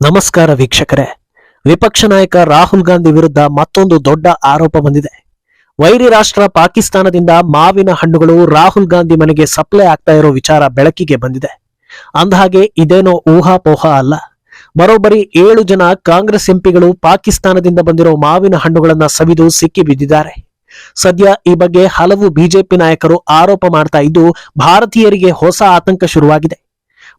ನಮಸ್ಕಾರ ವೀಕ್ಷಕರೇ. ವಿಪಕ್ಷ ನಾಯಕ ರಾಹುಲ್ ಗಾಂಧಿ ವಿರುದ್ಧ ಮತ್ತೊಂದು ದೊಡ್ಡ ಆರೋಪ ಬಂದಿದೆ. ವೈರಿ ರಾಷ್ಟ್ರ ಪಾಕಿಸ್ತಾನದಿಂದ ಮಾವಿನ ಹಣ್ಣುಗಳು ರಾಹುಲ್ ಗಾಂಧಿ ಮನೆಗೆ ಸಪ್ಲೈ ಆಗ್ತಾ ಇರೋ ವಿಚಾರ ಬೆಳಕಿಗೆ ಬಂದಿದೆ. ಅಂದಹಾಗೆ ಇದೇನೋ ಊಹಾಪೋಹ ಅಲ್ಲ. ಬರೋಬ್ಬರಿ ಏಳು ಜನ ಕಾಂಗ್ರೆಸ್ ಎಂಪಿಗಳು ಪಾಕಿಸ್ತಾನದಿಂದ ಬಂದಿರೋ ಮಾವಿನ ಹಣ್ಣುಗಳನ್ನ ಸವಿದು ಸಿಕ್ಕಿ ಬಿದ್ದಿದ್ದಾರೆ. ಸದ್ಯ ಈ ಬಗ್ಗೆ ಹಲವು ಬಿಜೆಪಿ ನಾಯಕರು ಆರೋಪ ಮಾಡ್ತಾ ಇದ್ದು, ಭಾರತೀಯರಿಗೆ ಹೊಸ ಆತಂಕ ಶುರುವಾಗಿದೆ.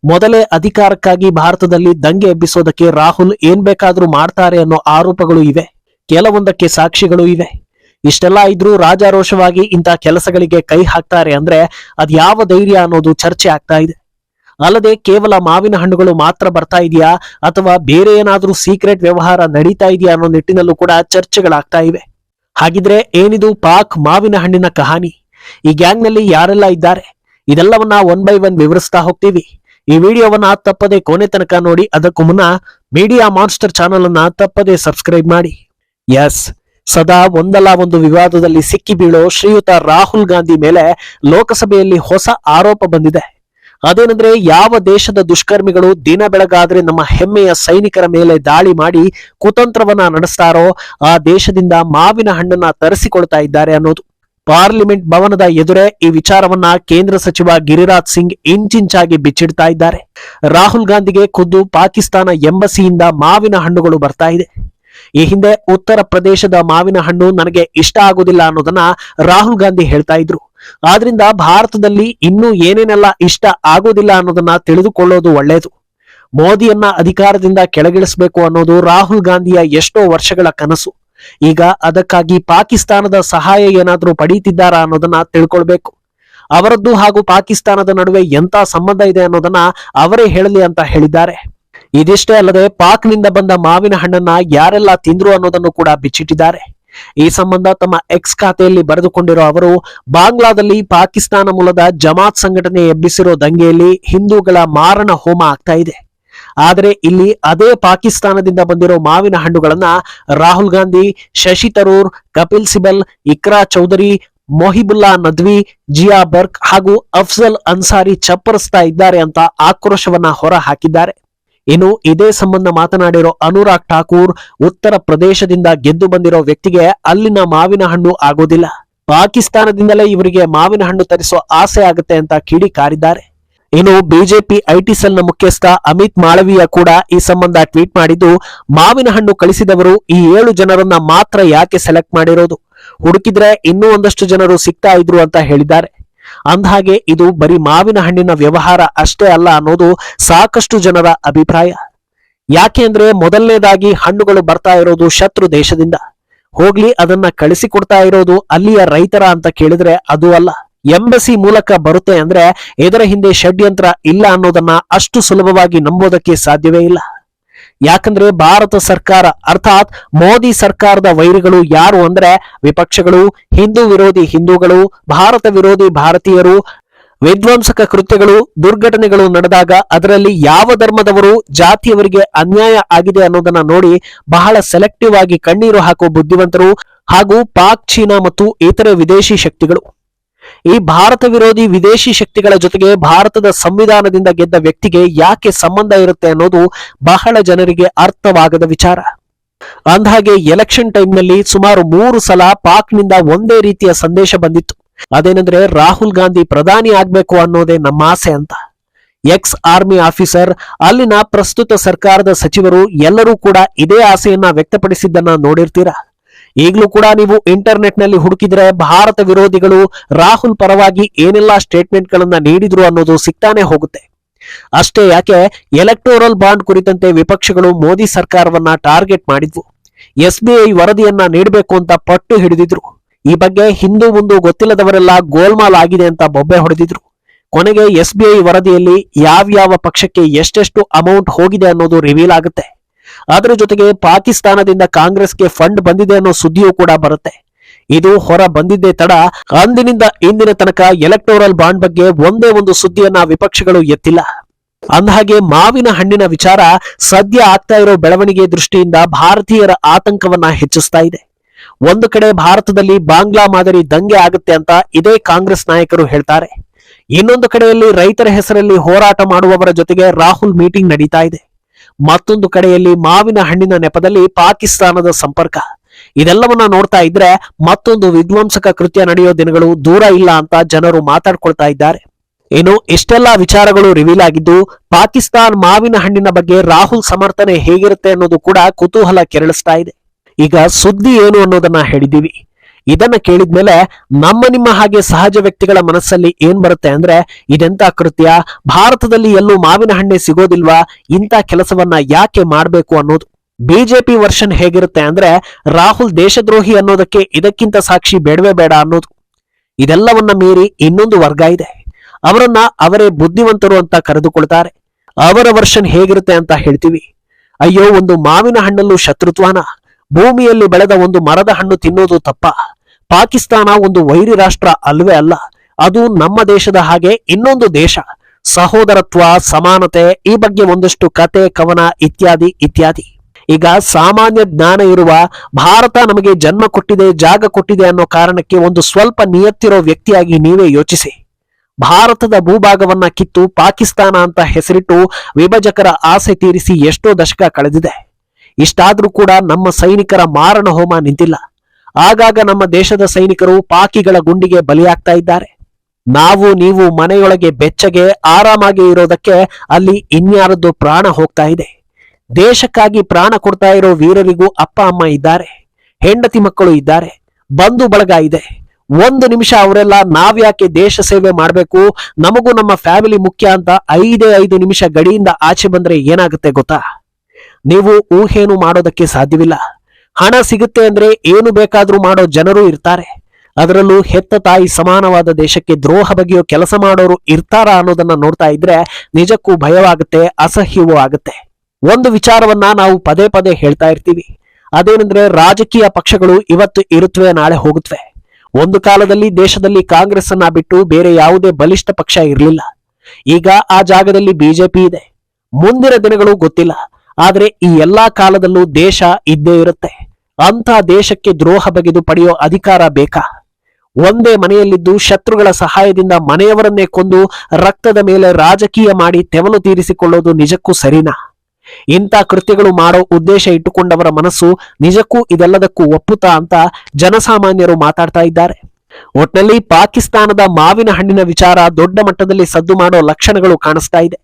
ಮೊದಲೇ ಅಧಿಕಾರಕ್ಕಾಗಿ ಭಾರತದಲ್ಲಿ ದಂಗೆ ಎಬ್ಬಿಸೋದಕ್ಕೆ ರಾಹುಲ್ ಏನ್ ಬೇಕಾದ್ರೂ ಮಾಡ್ತಾರೆ ಅನ್ನೋ ಆರೋಪಗಳು ಇವೆ. ಕೆಲವೊಂದಕ್ಕೆ ಸಾಕ್ಷಿಗಳು ಇವೆ. ಇಷ್ಟೆಲ್ಲ ಇದ್ರೂ ರಾಜಾರೋಷವಾಗಿ ಇಂಥ ಕೆಲಸಗಳಿಗೆ ಕೈ ಹಾಕ್ತಾರೆ ಅಂದ್ರೆ ಅದ್ ಯಾವ ಧೈರ್ಯ ಅನ್ನೋದು ಚರ್ಚೆ ಆಗ್ತಾ ಇದೆ. ಅಲ್ಲದೆ ಕೇವಲ ಮಾವಿನ ಹಣ್ಣುಗಳು ಮಾತ್ರ ಬರ್ತಾ ಇದೆಯಾ ಅಥವಾ ಬೇರೆ ಏನಾದ್ರೂ ಸೀಕ್ರೆಟ್ ವ್ಯವಹಾರ ನಡೀತಾ ಇದೆಯಾ ಅನ್ನೋ ನಿಟ್ಟಿನಲ್ಲೂ ಕೂಡ ಚರ್ಚೆಗಳಾಗ್ತಾ ಇವೆ. ಹಾಗಿದ್ರೆ ಏನಿದು ಪಾಕ್ ಮಾವಿನ ಹಣ್ಣಿನ ಕಹಾನಿ. ಈ ಗ್ಯಾಂಗ್ನಲ್ಲಿ ಯಾರೆಲ್ಲ ಇದ್ದಾರೆ? ಇದೆಲ್ಲವನ್ನ ಒನ್ ಬೈ ಒನ್ ವಿವರಿಸ್ತಾ ಹೋಗ್ತೀವಿ. ಈ ವಿಡಿಯೋವನ್ನ ತಪ್ಪದೆ ಕೊನೆ ತನಕ ನೋಡಿ, ಅದಕ್ಕೂ ಮುನ್ನ ಮೀಡಿಯಾ ಮಾನ್ಸ್ಟರ್ ಚಾನೆಲ್ ಅನ್ನ ತಪ್ಪದೆ ಸಬ್ಸ್ಕ್ರೈಬ್ ಮಾಡಿ. ಎಸ್ ಸದಾ ಒಂದಲ್ಲ ಒಂದು ವಿವಾದದಲ್ಲಿ ಸಿಕ್ಕಿ ಬೀಳೋ ಶ್ರೀಯುತ ರಾಹುಲ್ ಗಾಂಧಿ ಮೇಲೆ ಲೋಕಸಭೆಯಲ್ಲಿ ಹೊಸ ಆರೋಪ ಬಂದಿದೆ. ಅದೇನೆಂದ್ರೆ ಯಾವ ದೇಶದ ದುಷ್ಕರ್ಮಿಗಳು ದಿನ ಬೆಳಗಾದ್ರೆ ನಮ್ಮ ಹೆಮ್ಮೆಯ ಸೈನಿಕರ ಮೇಲೆ ದಾಳಿ ಮಾಡಿ ಕುತಂತ್ರವನ್ನ ನಡೆಸ್ತಾರೋ, ಆ ದೇಶದಿಂದ ಮಾವಿನ ಹಣ್ಣನ್ನ ತರಿಸಿಕೊಳ್ತಾ ಇದ್ದಾರೆ ಅನ್ನೋದು. ಪಾರ್ಲಿಮೆಂಟ್ ಭವನದ ಎದುರೇ ಈ ವಿಚಾರವನ್ನ ಕೇಂದ್ರ ಸಚಿವ ಗಿರಿರಾಜ್ ಸಿಂಗ್ ಇಂಚಿಂಚಾಗಿ ಬಿಚ್ಚಿಡ್ತಾ ಇದ್ದಾರೆ. ರಾಹುಲ್ ಗಾಂಧಿಗೆ ಖುದ್ದು ಪಾಕಿಸ್ತಾನ ಎಂಬಸಿಯಿಂದ ಮಾವಿನ ಹಣ್ಣುಗಳು ಬರ್ತಾ ಇದೆ. ಈ ಹಿಂದೆ ಉತ್ತರ ಪ್ರದೇಶದ ಮಾವಿನ ಹಣ್ಣು ನನಗೆ ಇಷ್ಟ ಆಗುದಿಲ್ಲ ಅನ್ನೋದನ್ನ ರಾಹುಲ್ ಗಾಂಧಿ ಹೇಳ್ತಾ ಇದ್ರು. ಆದ್ರಿಂದ ಭಾರತದಲ್ಲಿ ಇನ್ನೂ ಏನೇನೆಲ್ಲ ಇಷ್ಟ ಆಗೋದಿಲ್ಲ ಅನ್ನೋದನ್ನ ತಿಳಿದುಕೊಳ್ಳೋದು ಒಳ್ಳೆಯದು ಮೋದಿಯನ್ನ ಅಧಿಕಾರದಿಂದ ಕೆಳಗಿಳಿಸಬೇಕು ಅನ್ನೋದು ರಾಹುಲ್ ಗಾಂಧಿಯ ಎಷ್ಟೋ ವರ್ಷಗಳ ಕನಸು. ಈಗ ಅದಕ್ಕಾಗಿ ಪಾಕಿಸ್ತಾನದ ಸಹಾಯ ಏನಾದರೂ ಪಡೀತಿದ್ದಾರಾ ಅನ್ನೋದನ್ನ ತಿಳ್ಕೊಳ್ಬೇಕು. ಅವರದ್ದು ಹಾಗೂ ಪಾಕಿಸ್ತಾನದ ನಡುವೆ ಎಂತ ಸಂಬಂಧ ಇದೆ ಅನ್ನೋದನ್ನ ಅವರೇ ಹೇಳಲಿ ಅಂತ ಹೇಳಿದ್ದಾರೆ. ಇದಿಷ್ಟೇ ಅಲ್ಲದೆ ಪಾಕ್ನಿಂದ ಬಂದ ಮಾವಿನ ಹಣ್ಣನ್ನ ಯಾರೆಲ್ಲ ತಿಂದ್ರು ಅನ್ನೋದನ್ನು ಕೂಡ ಬಿಚ್ಚಿಟ್ಟಿದ್ದಾರೆ. ಈ ಸಂಬಂಧ ತಮ್ಮ ಎಕ್ಸ್ ಖಾತೆಯಲ್ಲಿ ಬರೆದುಕೊಂಡಿರೋ ಅವರು, ಬಾಂಗ್ಲಾದಲ್ಲಿ ಪಾಕಿಸ್ತಾನ ಮೂಲದ ಜಮಾತ್ ಸಂಘಟನೆ ಎಬ್ಬಿಸಿರೋ ದಂಗೆಯಲ್ಲಿ ಹಿಂದೂಗಳ ಮಾರಣ ಹೋಮ ಆಗ್ತಾ ಇದೆ. ಆದರೆ ಇಲ್ಲಿ ಅದೇ ಪಾಕಿಸ್ತಾನದಿಂದ ಬಂದಿರೋ ಮಾವಿನ ಹಣ್ಣುಗಳನ್ನ ರಾಹುಲ್ ಗಾಂಧಿ, ಶಶಿ ತರೂರ್, ಕಪಿಲ್ ಸಿಬಲ್, ಇಕ್ರಾ ಚೌಧರಿ, ಮೊಹಿಬುಲ್ಲಾ ನದ್ವಿ, ಜಿಯಾ ಬರ್ಕ್ ಹಾಗೂ ಅಫ್ಜಲ್ ಅನ್ಸಾರಿ ಚಪ್ಪರಿಸ್ತಾ ಇದ್ದಾರೆ ಅಂತ ಆಕ್ರೋಶವನ್ನ ಹೊರ ಹಾಕಿದ್ದಾರೆ ಇನ್ನು ಇದೇ ಸಂಬಂಧ ಮಾತನಾಡಿರೋ ಅನುರಾಗ್ ಠಾಕೂರ್, ಉತ್ತರ ಪ್ರದೇಶದಿಂದ ಗೆದ್ದು ಬಂದಿರೋ ವ್ಯಕ್ತಿಗೆ ಅಲ್ಲಿನ ಮಾವಿನ ಹಣ್ಣು ಆಗೋದಿಲ್ಲ. ಪಾಕಿಸ್ತಾನದಿಂದಲೇ ಇವರಿಗೆ ಮಾವಿನ ಹಣ್ಣು ತರಿಸೋ ಆಸೆ ಆಗುತ್ತೆ ಅಂತ ಕಿಡಿಕಾರಿದ್ದಾರೆ. ಇನ್ನು ಬಿಜೆಪಿ ಐಟಿ ಸೆಲ್ನ ಮುಖ್ಯಸ್ಥ ಅಮಿತ್ ಮಾಳವೀಯ ಕೂಡ ಈ ಸಂಬಂಧ ಟ್ವೀಟ್ ಮಾಡಿದ್ದು, ಮಾವಿನ ಹಣ್ಣು ಕಳಿಸಿದವರು ಈ ಏಳು ಜನರನ್ನ ಮಾತ್ರ ಯಾಕೆ ಸೆಲೆಕ್ಟ್ ಮಾಡಿರೋದು? ಹುಡುಕಿದ್ರೆ ಇನ್ನೂ ಒಂದಷ್ಟು ಜನರು ಸಿಗ್ತಾ ಇದ್ರು ಅಂತ ಹೇಳಿದ್ದಾರೆ. ಅಂದಹಾಗೆ ಇದು ಬರೀ ಮಾವಿನ ಹಣ್ಣಿನ ವ್ಯವಹಾರ ಅಷ್ಟೇ ಅಲ್ಲ ಅನ್ನೋದು ಸಾಕಷ್ಟು ಜನರ ಅಭಿಪ್ರಾಯ. ಯಾಕೆ ಅಂದ್ರೆ ಮೊದಲನೇದಾಗಿ ಹಣ್ಣುಗಳು ಬರ್ತಾ ಇರೋದು ಶತ್ರು ದೇಶದಿಂದ. ಹೋಗ್ಲಿ ಅದನ್ನ ಕಳಿಸಿಕೊಡ್ತಾ ಇರೋದು ಅಲ್ಲಿಯ ರೈತರ ಅಂತ ಕೇಳಿದ್ರೆ ಅದು ಅಲ್ಲ. ಎಂಬಸಿ ಮೂಲಕ ಬರುತ್ತೆ ಅಂದ್ರೆ ಇದರ ಹಿಂದೆ ಷಡ್ಯಂತ್ರ ಇಲ್ಲ ಅನ್ನೋದನ್ನ ಅಷ್ಟು ಸುಲಭವಾಗಿ ನಂಬೋದಕ್ಕೆ ಸಾಧ್ಯವೇ ಇಲ್ಲ. ಯಾಕಂದ್ರೆ ಭಾರತ ಸರ್ಕಾರ ಅರ್ಥಾತ್ ಮೋದಿ ಸರ್ಕಾರದ ವೈರಿಗಳು ಯಾರು ಅಂದ್ರೆ ವಿಪಕ್ಷಗಳು, ಹಿಂದೂ ವಿರೋಧಿ ಹಿಂದೂಗಳು, ಭಾರತ ವಿರೋಧಿ ಭಾರತೀಯರು, ವಿಧ್ವಂಸಕ ಕೃತ್ಯಗಳು, ದುರ್ಘಟನೆಗಳು ನಡೆದಾಗ ಅದರಲ್ಲಿ ಯಾವ ಧರ್ಮದವರು ಜಾತಿಯವರಿಗೆ ಅನ್ಯಾಯ ಆಗಿದೆ ಅನ್ನೋದನ್ನ ನೋಡಿ ಬಹಳ ಸೆಲೆಕ್ಟಿವ್ ಆಗಿ ಕಣ್ಣೀರು ಹಾಕುವ ಬುದ್ಧಿವಂತರು ಹಾಗೂ ಪಾಕ್, ಚೀನಾ ಮತ್ತು ಇತರೆ ವಿದೇಶಿ ಶಕ್ತಿಗಳು. ಈ ಭಾರತ ವಿರೋಧಿ ವಿದೇಶಿ ಶಕ್ತಿಗಳ ಜೊತೆಗೆ ಭಾರತದ ಸಂವಿಧಾನದಿಂದ ಗೆದ್ದ ವ್ಯಕ್ತಿಗೆ ಯಾಕೆ ಸಂಬಂಧ ಇರುತ್ತೆ ಅನ್ನೋದು ಬಹಳ ಜನರಿಗೆ ಅರ್ಥವಾಗದ ವಿಚಾರ. ಅಂದಹಾಗೆ ಎಲೆಕ್ಷನ್ ಟೈಮ್ನಲ್ಲಿ ಸುಮಾರು ಮೂರು ಸಲ ಪಾಕ್ನಿಂದ ಒಂದೇ ರೀತಿಯ ಸಂದೇಶ ಬಂದಿತ್ತು. ಅದೇನೆಂದ್ರೆ ರಾಹುಲ್ ಗಾಂಧಿ ಪ್ರಧಾನಿ ಆಗ್ಬೇಕು ಅನ್ನೋದೇ ನಮ್ಮ ಆಸೆ ಅಂತ. ಎಕ್ಸ್ ಆರ್ಮಿ ಆಫೀಸರ್ ಅಲ್ಲಿನ ಪ್ರಸ್ತುತ ಸರ್ಕಾರದ ಸಚಿವರು ಎಲ್ಲರೂ ಕೂಡ ಇದೇ ಆಸೆಯನ್ನ ವ್ಯಕ್ತಪಡಿಸಿದ್ದನ್ನ ನೋಡಿರ್ತೀರಾ? ಈಗಲೂ ಕೂಡ ನೀವು ಇಂಟರ್ನೆಟ್ನಲ್ಲಿ ಹುಡುಕಿದ್ರೆ ಭಾರತ ವಿರೋಧಿಗಳು ರಾಹುಲ್ ಪರವಾಗಿ ಏನೆಲ್ಲಾ ಸ್ಟೇಟ್ಮೆಂಟ್ ಗಳನ್ನ ನೀಡಿದ್ರು ಅನ್ನೋದು ಸಿಗ್ತಾನೆ ಹೋಗುತ್ತೆ. ಅಷ್ಟೇ ಯಾಕೆ, ಎಲೆಕ್ಟೋರಲ್ ಬಾಂಡ್ ಕುರಿತಂತೆ ವಿಪಕ್ಷಗಳು ಮೋದಿ ಸರ್ಕಾರವನ್ನ ಟಾರ್ಗೆಟ್ ಮಾಡಿದ್ವು. ಎಸ್ಬಿಐ ವರದಿಯನ್ನ ನೀಡಬೇಕು ಅಂತ ಪಟ್ಟು ಹಿಡಿದಿದ್ರು. ಈ ಬಗ್ಗೆ ಹಿಂದೂ ಮುಂದೂ ಗೊತ್ತಿಲ್ಲದವರೆಲ್ಲ ಗೋಲ್ಮಾಲ್ ಆಗಿದೆ ಅಂತ ಬೊಬ್ಬೆ ಹೊಡೆದಿದ್ರು. ಕೊನೆಗೆ ಎಸ್ಬಿಐ ವರದಿಯಲ್ಲಿ ಯಾವ್ಯಾವ ಪಕ್ಷಕ್ಕೆ ಎಷ್ಟೆಷ್ಟು ಅಮೌಂಟ್ ಹೋಗಿದೆ ಅನ್ನೋದು ರಿವೀಲ್ ಆಗುತ್ತೆ. ಅದರ ಜೊತೆಗೆ ಪಾಕಿಸ್ತಾನದಿಂದ ಕಾಂಗ್ರೆಸ್ಗೆ ಫಂಡ್ ಬಂದಿದೆ ಅನ್ನೋ ಸುದ್ದಿಯೂ ಕೂಡ ಬರುತ್ತೆ. ಇದು ಹೊರ ಬಂದಿದ್ದೇ ತಡ, ಅಂದಿನಿಂದ ಇಂದಿನ ತನಕ ಎಲೆಕ್ಟೋರಲ್ ಬಾಂಡ್ ಬಗ್ಗೆ ಒಂದೇ ಒಂದು ಸುದ್ದಿಯನ್ನ ವಿಪಕ್ಷಗಳು ಎತ್ತಿಲ್ಲ. ಅಂದಹಾಗೆ ಮಾವಿನ ಹಣ್ಣಿನ ವಿಚಾರ ಸದ್ಯ ಆಗ್ತಾ ಇರೋ ಬೆಳವಣಿಗೆ ದೃಷ್ಟಿಯಿಂದ ಭಾರತೀಯರ ಆತಂಕವನ್ನ ಹೆಚ್ಚಿಸ್ತಾ ಇದೆ. ಒಂದು ಕಡೆ ಭಾರತದಲ್ಲಿ ಬಾಂಗ್ಲಾ ಮಾದರಿ ದಂಗೆ ಆಗುತ್ತೆ ಅಂತ ಇದೇ ಕಾಂಗ್ರೆಸ್ ನಾಯಕರು ಹೇಳ್ತಾರೆ. ಇನ್ನೊಂದು ಕಡೆಯಲ್ಲಿ ರೈತರ ಹೆಸರಲ್ಲಿ ಹೋರಾಟ ಮಾಡುವವರ ಜೊತೆಗೆ ರಾಹುಲ್ ಮೀಟಿಂಗ್ ನಡೀತಾ ಇದೆ. ಮತ್ತೊಂದು ಕಡೆಯಲ್ಲಿ ಮಾವಿನ ಹಣ್ಣಿನ ನೆಪದಲ್ಲಿ ಪಾಕಿಸ್ತಾನದ ಸಂಪರ್ಕ. ಇದೆಲ್ಲವನ್ನ ನೋಡ್ತಾ ಇದ್ರೆ ಮತ್ತೊಂದು ವಿಧ್ವಂಸಕ ಕೃತ್ಯ ನಡೆಯೋ ದಿನಗಳು ದೂರ ಇಲ್ಲ ಅಂತ ಜನರು ಮಾತಾಡ್ಕೊಳ್ತಾ ಇದ್ದಾರೆ. ಇನ್ನು ಇಷ್ಟೆಲ್ಲಾ ವಿಚಾರಗಳು ರಿವೀಲ್ ಆಗಿದ್ದು ಪಾಕಿಸ್ತಾನ್ ಮಾವಿನ ಹಣ್ಣಿನ ಬಗ್ಗೆ ರಾಹುಲ್ ಸಮರ್ಥನೆ ಹೇಗಿರುತ್ತೆ ಅನ್ನೋದು ಕೂಡ ಕುತೂಹಲ ಕೆರಳಿಸ್ತಾ ಇದೆ. ಈಗ ಸುದ್ದಿ ಏನು ಅನ್ನೋದನ್ನ ಹೇಳಿದೀವಿ ಇದನ್ನ ಕೇಳಿದ್ಮೇಲೆ ನಮ್ಮ ನಿಮ್ಮ ಹಾಗೆ ಸಹಜ ವ್ಯಕ್ತಿಗಳ ಮನಸ್ಸಲ್ಲಿ ಏನ್ ಬರುತ್ತೆ ಅಂದ್ರೆ, ಇದೆಂತ ಕೃತ್ಯ? ಭಾರತದಲ್ಲಿ ಎಲ್ಲೂ ಮಾವಿನ ಹಣ್ಣೆ ಸಿಗೋದಿಲ್ವಾ? ಇಂಥ ಕೆಲಸವನ್ನ ಯಾಕೆ ಮಾಡ್ಬೇಕು ಅನ್ನೋದು ಬಿಜೆಪಿ ವರ್ಷನ್ ಹೇಗಿರುತ್ತೆ ಅಂದ್ರೆ, ರಾಹುಲ್ ದೇಶದ್ರೋಹಿ ಅನ್ನೋದಕ್ಕೆ ಇದಕ್ಕಿಂತ ಸಾಕ್ಷಿ ಬೇಡವೇ ಬೇಡ ಅನ್ನೋದು. ಇದೆಲ್ಲವನ್ನ ಮೀರಿ ಇನ್ನೊಂದು ವರ್ಗ ಇದೆ. ಅವರನ್ನ ಅವರೇ ಬುದ್ಧಿವಂತರು ಅಂತ ಕರೆದುಕೊಳ್ತಾರೆ. ಅವರ ವರ್ಷನ್ ಹೇಗಿರುತ್ತೆ ಅಂತ ಹೇಳ್ತೀವಿ. ಅಯ್ಯೋ, ಒಂದು ಮಾವಿನ ಹಣ್ಣಲ್ಲೂ ಶತ್ರುತ್ವನ? ಭೂಮಿಯಲ್ಲಿ ಬೆಳೆದ ಒಂದು ಮರದ ಹಣ್ಣು ತಿನ್ನೋದು ತಪ್ಪ. ಪಾಕಿಸ್ತಾನ ಒಂದು ವೈರಿ ರಾಷ್ಟ್ರ ಅಲ್ವೇ ಅಲ್ಲ. ಅದು ನಮ್ಮ ದೇಶದ ಹಾಗೆ ಇನ್ನೊಂದು ದೇಶ. ಸಹೋದರತ್ವ, ಸಮಾನತೆ, ಈ ಬಗ್ಗೆ ಒಂದಷ್ಟು ಕತೆ, ಕವನ ಇತ್ಯಾದಿ ಇತ್ಯಾದಿ. ಈಗ ಸಾಮಾನ್ಯ ಜ್ಞಾನ ಇರುವ ಭಾರತ ನಮಗೆ ಜನ್ಮ ಕೊಟ್ಟಿದೆ, ಜಾಗ ಕೊಟ್ಟಿದೆ ಅನ್ನೋ ಕಾರಣಕ್ಕೆ ಒಂದು ಸ್ವಲ್ಪ ನಿಯತ್ತಿರೋ ವ್ಯಕ್ತಿಯಾಗಿ ನೀವೇ ಯೋಚಿಸಿ. ಭಾರತದ ಭೂಭಾಗವನ್ನ ಕಿತ್ತು ಪಾಕಿಸ್ತಾನ ಅಂತ ಹೆಸರಿಟ್ಟು ವಿಭಜಕರ ಆಸೆ ತೀರಿಸಿ ಎಷ್ಟೋ ದಶಕ ಕಳೆದಿದೆ. ಇಷ್ಟಾದ್ರೂ ಕೂಡ ನಮ್ಮ ಸೈನಿಕರ ಮಾರಣ ಹೋಮ ನಿಂತಿಲ್ಲ. ಆಗಾಗ ನಮ್ಮ ದೇಶದ ಸೈನಿಕರು ಪಾಕಿಗಳ ಗುಂಡಿಗೆ ಬಲಿಯಾಗ್ತಾ ಇದ್ದಾರೆ. ನಾವು, ನೀವು ಮನೆಯೊಳಗೆ ಬೆಚ್ಚಗೆ ಆರಾಮಾಗಿ ಇರೋದಕ್ಕೆ ಅಲ್ಲಿ ಇನ್ಯಾರದ್ದು ಪ್ರಾಣ ಹೋಗ್ತಾ ಇದೆ. ದೇಶಕ್ಕಾಗಿ ಪ್ರಾಣ ಕೊಡ್ತಾ ಇರೋ ವೀರರಿಗೂ ಅಪ್ಪ, ಅಮ್ಮ ಇದ್ದಾರೆ. ಹೆಂಡತಿ ಮಕ್ಕಳು ಇದ್ದಾರೆ. ಬಂಧು ಬಳಗ ಇದೆ. ಒಂದು ನಿಮಿಷ ಅವರೆಲ್ಲ ನಾವ್ಯಾಕೆ ದೇಶ ಸೇವೆ ಮಾಡಬೇಕು? ನಮಗೂ ನಮ್ಮ ಫ್ಯಾಮಿಲಿ ಮುಖ್ಯ ಅಂತ ಐದೇ ಐದು ನಿಮಿಷ ಗಡಿಯಿಂದ ಆಚೆ ಬಂದ್ರೆ ಏನಾಗುತ್ತೆ ಗೊತ್ತಾ? ನೀವು ಊಹೇನು ಮಾಡೋದಕ್ಕೆ ಸಾಧ್ಯವಿಲ್ಲ. ಹಣ ಸಿಗುತ್ತೆ ಅಂದ್ರೆ ಏನು ಬೇಕಾದ್ರೂ ಮಾಡೋ ಜನರು ಇರ್ತಾರೆ. ಅದರಲ್ಲೂ ಹೆತ್ತ ತಾಯಿ ಸಮಾನವಾದ ದೇಶಕ್ಕೆ ದ್ರೋಹ ಬಗೆಯೋ ಕೆಲಸ ಮಾಡೋರು ಇರ್ತಾರಾ ಅನ್ನೋದನ್ನ ನೋಡ್ತಾ ಇದ್ರೆ ನಿಜಕ್ಕೂ ಭಯವಾಗುತ್ತೆ, ಅಸಹ್ಯವೂ ಆಗುತ್ತೆ. ಒಂದು ವಿಚಾರವನ್ನ ನಾವು ಪದೇ ಪದೇ ಹೇಳ್ತಾ ಇರ್ತೀವಿ. ಅದೇನೆಂದ್ರೆ ರಾಜಕೀಯ ಪಕ್ಷಗಳು ಇವತ್ತು ಇರುತ್ತವೆ ನಾಳೆ ಹೋಗುತ್ತವೆ ಒಂದು ಕಾಲದಲ್ಲಿ ದೇಶದಲ್ಲಿ ಕಾಂಗ್ರೆಸ್ ಅನ್ನ ಬಿಟ್ಟು ಬೇರೆ ಯಾವುದೇ ಬಲಿಷ್ಠ ಪಕ್ಷ ಇರಲಿಲ್ಲ. ಈಗ ಆ ಜಾಗದಲ್ಲಿ ಬಿಜೆಪಿ ಇದೆ. ಮುಂದಿನ ದಿನಗಳು ಗೊತ್ತಿಲ್ಲ. ಆದ್ರೆ ಈ ಎಲ್ಲಾ ಕಾಲದಲ್ಲೂ ದೇಶ ಇದ್ದೇ ಇರುತ್ತೆ. ಅಂತ ದೇಶಕ್ಕೆ ದ್ರೋಹ ಬಗೆದು ಪಡೆಯೋ ಅಧಿಕಾರ ಬೇಕಾ? ಒಂದೇ ಮನೆಯಲ್ಲಿದ್ದು ಶತ್ರುಗಳ ಸಹಾಯದಿಂದ ಮನೆಯವರನ್ನೇ ಕೊಂದು ರಕ್ತದ ಮೇಲೆ ರಾಜಕೀಯ ಮಾಡಿ ತೆವಲು ತೀರಿಸಿಕೊಳ್ಳೋದು ನಿಜಕ್ಕೂ ಸರಿನಾ? ಇಂಥ ಕೃತ್ಯಗಳು ಮಾಡೋ ಉದ್ದೇಶ ಇಟ್ಟುಕೊಂಡವರ ಮನಸ್ಸು ನಿಜಕ್ಕೂ ಇದೆಲ್ಲದಕ್ಕೂ ಒಪ್ಪುತ್ತಾ ಅಂತ ಜನಸಾಮಾನ್ಯರು ಮಾತಾಡ್ತಾ ಇದ್ದಾರೆ. ಒಟ್ನಲ್ಲಿ ಪಾಕಿಸ್ತಾನದ ಮಾವಿನ ಹಣ್ಣಿನ ವಿಚಾರ ದೊಡ್ಡ ಮಟ್ಟದಲ್ಲಿ ಸದ್ದು ಮಾಡೋ ಲಕ್ಷಣಗಳು ಕಾಣಿಸ್ತಾ ಇದೆ.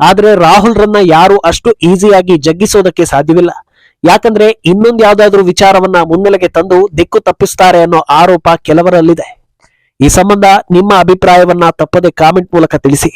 ಆದ್ರೆ ರಾಹುಲ್ರನ್ನ ಯಾರು ಅಷ್ಟು ಈಸಿಯಾಗಿ ಜಗ್ಗಿಸೋದಕ್ಕೆ ಸಾಧ್ಯವಿಲ್ಲ. ಯಾಕಂದ್ರೆ ಇನ್ನೊಂದು ಯಾವುದಾದ್ರೂ ವಿಚಾರವನ್ನ ಮುನ್ನೆಲೆಗೆ ತಂದು ದಿಕ್ಕು ತಪ್ಪಿಸ್ತಾರೆ ಅನ್ನೋ ಆರೋಪ ಕೆಲವರಲ್ಲಿದೆ. ಈ ಸಂಬಂಧ ನಿಮ್ಮ ಅಭಿಪ್ರಾಯವನ್ನ ತಪ್ಪದೆ ಕಾಮೆಂಟ್ ಮೂಲಕ ತಿಳಿಸಿ.